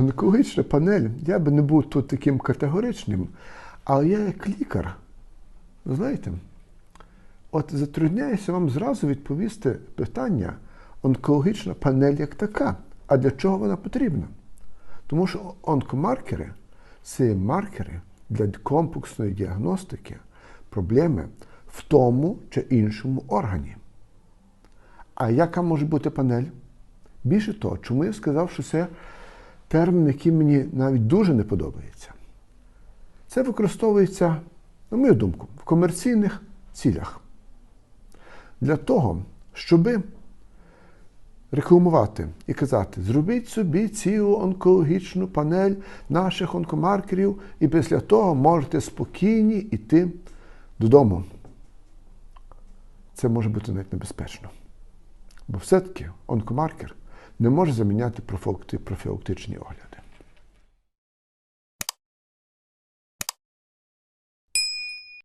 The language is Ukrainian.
Онкологічна панель, я би не був тут таким категоричним, але я як лікар, знаєте, от затрудняюся вам зразу відповісти питання онкологічна панель як така. А для чого вона потрібна? Тому що онкомаркери це маркери для комплексної діагностики проблеми в тому чи іншому органі. А яка може бути панель? Більше того, чому я сказав, що це термін, який мені навіть дуже не подобається. Це використовується, на мою думку, в комерційних цілях. Для того, щоби рекламувати і казати, зробіть собі цілу онкологічну панель наших онкомаркерів, і після того можете спокійні йти додому. Це може бути навіть небезпечно. Бо все-таки онкомаркер не може заміняти профілактичні огляд.